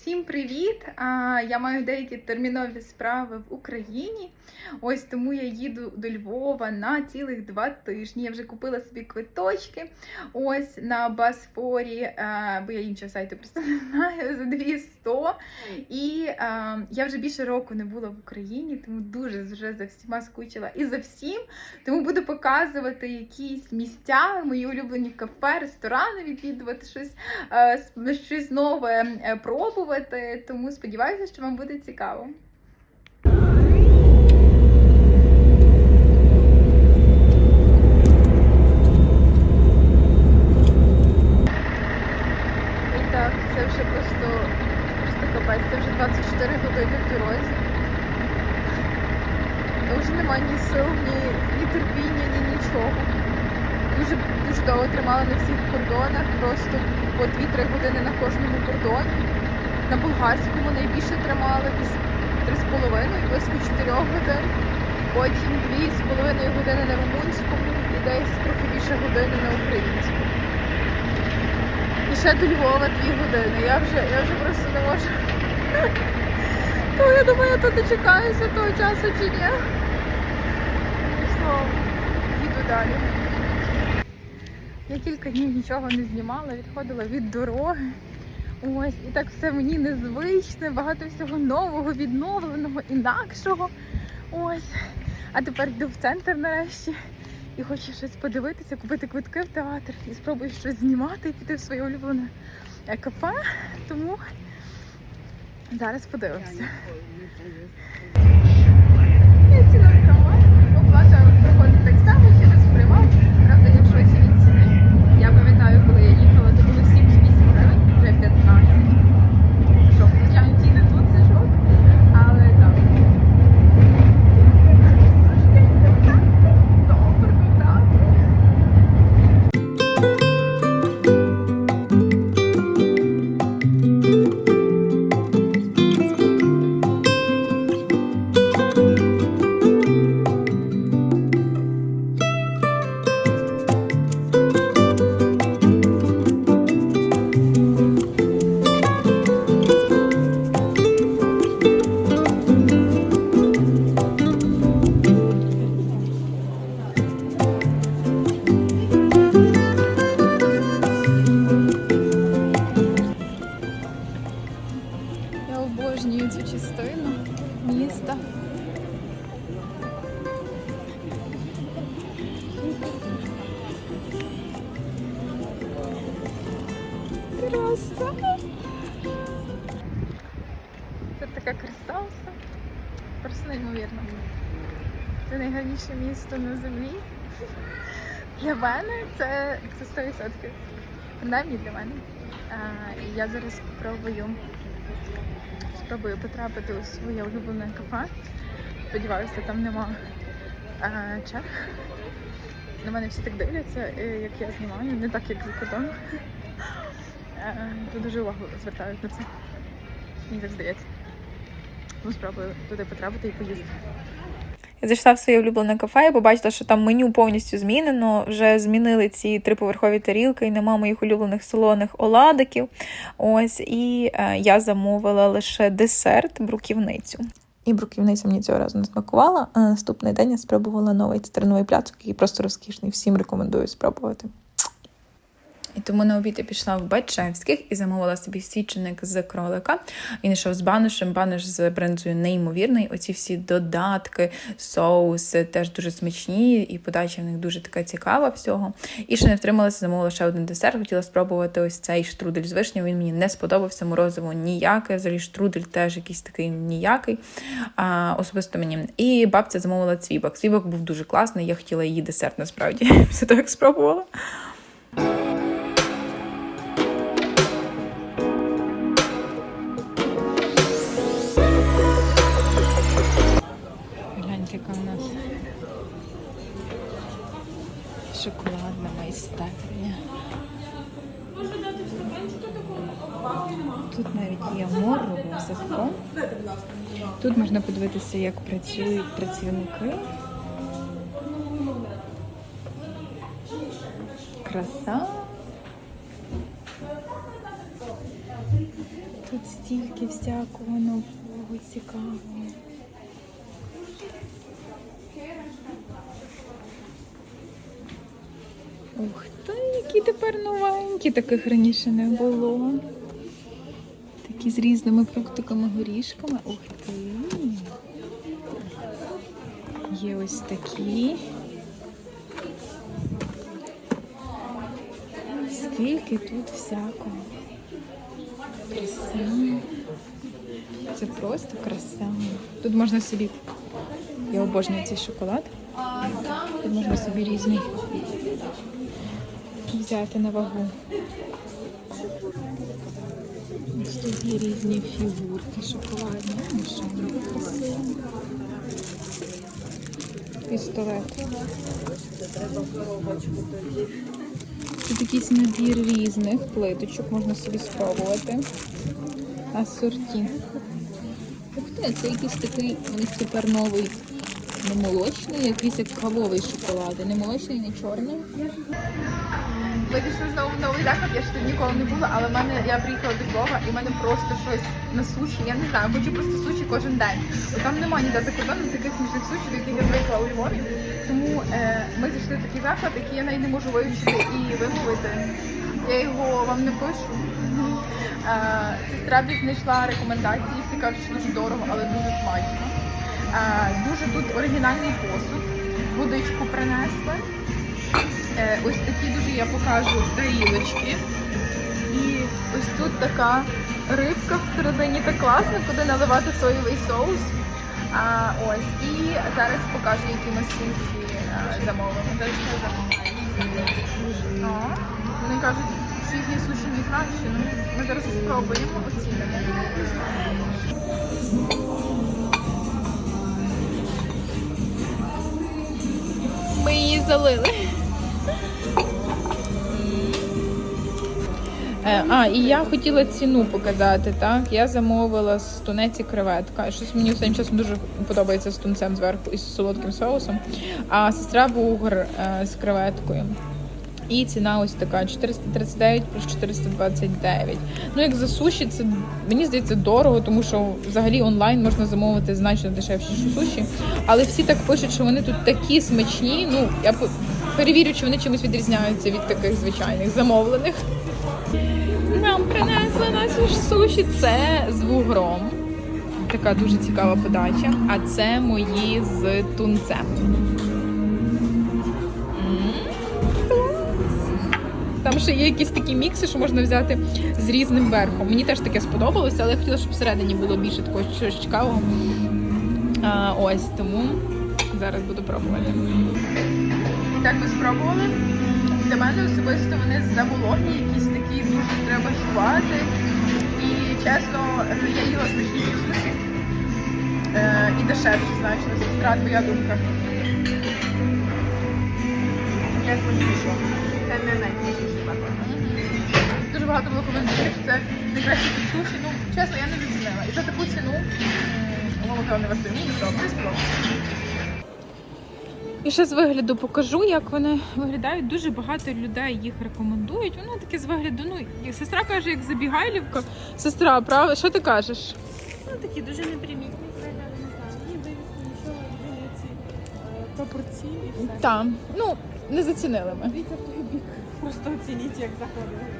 Всім привіт! Я маю деякі термінові справи в Україні. Ось тому я їду до Львова на цілих два тижні. Я вже купила собі квиточки ось на Басфорі, бо я іншого сайту просто не знаю за 200. І я вже більше року не була в Україні, тому дуже вже за всіма скучила і за всім. Тому буду показувати якісь місця, мої улюблені кафе, ресторани, відвідувати щось, е, щось нове е, пробувати. Тому сподіваюся, що вам буде цікаво. І так, це вже просто, просто капець, це вже 24 години в дорозі. Я вже немає ні сил, ні, ні терпіння, ні нічого. Дуже дуже довго тримала на всіх кордонах, просто по 2-3 години на кожному кордоні. На болгарському найбільше тримали десь 3,5, близько 4 годин. Потім 2,5 години на румунському і десь трохи більше години на українському. І ще до Львова 2 години. Я вже, я вже просто не можу. То я думаю, я тут дочекаюся того часу чи ні. Ну, Слово, їду далі. Я кілька днів нічого не знімала, відходила від дороги. Ось, і так все мені незвичне, багато всього нового, відновленого, інакшого. Ось. А тепер йду в центр нарешті і хочу щось подивитися, купити квитки в театр і спробую щось знімати і піти в своє улюблене кафе. Тому зараз подивимося. Міста. Краса. Тут така краса все. Просто неймовірно. Це найгарніше місто на землі. Для мене це, це 100%. Принаймні для мене. А, і я зараз спробую спробую потрапити у своє улюблене кафе. Сподіваюся, там нема а, черг. На мене всі так дивляться, е, як я знімаю, не так, як за кордоном. Е, дуже увагу звертають на це. Мені так здається. Тому спробую туди потрапити і поїсти. Я зайшла в своє улюблене кафе і побачила, що там меню повністю змінено. Вже змінили ці триповерхові тарілки, і нема моїх улюблених солоних оладиків. Ось, і е, я замовила лише десерт, бруківницю. І бруківниця мені цього разу не смакувала. А на наступний день я спробувала новий цитриновий пляцок, який просто розкішний. Всім рекомендую спробувати. І тому на обід я пішла в Бечевських і замовила собі січеник з кролика. Він йшов з банишем, баниш з бринзою неймовірний. Оці всі додатки, соуси теж дуже смачні, і подача в них дуже така цікава всього. І ще не втрималася, замовила ще один десерт. Хотіла спробувати ось цей штрудель з вишнею. Він мені не сподобався, морозиво ніяке. Взагалі штрудель теж якийсь такий ніякий, а, особисто мені. І бабця замовила цвібок. Цвібок був дуже класний, я хотіла її десерт насправді. Все так спробувала. Тут навіть є моррово садко. Тут можна подивитися, як працюють працівники. Краса. Тут стільки всякого нового цікавого. Ух ти, які тепер новенькі, таких раніше не було. Такі з різними фруктиками, горішками. Ух ти. Є ось такі. Скільки тут всякого. Краса. Це просто краса. Тут можна собі. Я обожнюю цей шоколад. Тут можна собі різний взяти на вагу. Є різні фігурки шоколадні. Красиві. Пістолет. Тут якийсь набір різних плиточок, можна собі спробувати. Асорті. Ух це якийсь такий, у них тепер новий не молочний, якийсь як кавовий шоколад. Не молочний, не чорний. Ми пішли знову в новий заклад, я ж тут ніколи не була, але в мене я приїхала до Львова і в мене просто щось на суші. Я не знаю, хочу просто суші кожен день. Бо там немає ніде за кордоном таких смішних суші, до яких я звикла у Львові. Тому е, ми зайшли в такий заклад, який я навіть не можу вивчити і вимовити. Я його вам не пишу. Е, сестра знайшла рекомендації, всі кажуть, що дуже дорого, але дуже смачно. Е, дуже тут оригінальний посуд. Водичку принесли. Е, ось такі дуже я покажу тарілочки. І ось тут така рибка всередині так класно, куди наливати соєвий соус. А, ось. І зараз покажу, які ми суші замовили. Вони кажуть, що їхні суші найкращі. Ну, ми зараз спробуємо, оцінимо. Ми її залили. А, і я хотіла ціну показати, так? Я замовила з і креветка. Щось мені останнім часом дуже подобається з тунцем зверху і з солодким соусом. А сестра бугр е, з креветкою. І ціна ось така 439 плюс 429. Ну, як за суші, це мені здається дорого, тому що взагалі онлайн можна замовити значно дешевші суші. Але всі так пишуть, що вони тут такі смачні. Ну, я перевірю, чи вони чимось відрізняються від таких звичайних замовлених. Нам принесли наші ж суші. Це з вугром. Така дуже цікава подача. А це мої з тунцем. Там ще є якісь такі мікси, що можна взяти з різним верхом. Мені теж таке сподобалося, але я хотіла, щоб всередині було більше такого чогось цікавого. А, ось тому зараз буду пробувати. Так ми спробували. Для мене особисто вони завологі, якісь дуже треба жувати. І чесно, я їла смачніші суші. Е, і дешевші, значно. Сестра, твоя думка. Я смачніше. Це не найсмачніший заклад. Дуже багато було коментарів, що це найкраще під суші. Ну, чесно, я не зацінила. І за таку ціну м, воно не вартує. Мені сподобалось, сподобалось. І ще з вигляду покажу, як вони виглядають. Дуже багато людей їх рекомендують. Воно таке з вигляду. Ну, сестра каже, як забігайлівка. Сестра, правда? Що ти кажеш? Ну, такі дуже непримітні не знаю. Мені дивиться, нічого ці е, пропорції і все. Там. Ну, не зацінили ми. Дивіться в той бік. Просто оцініть, як заходить.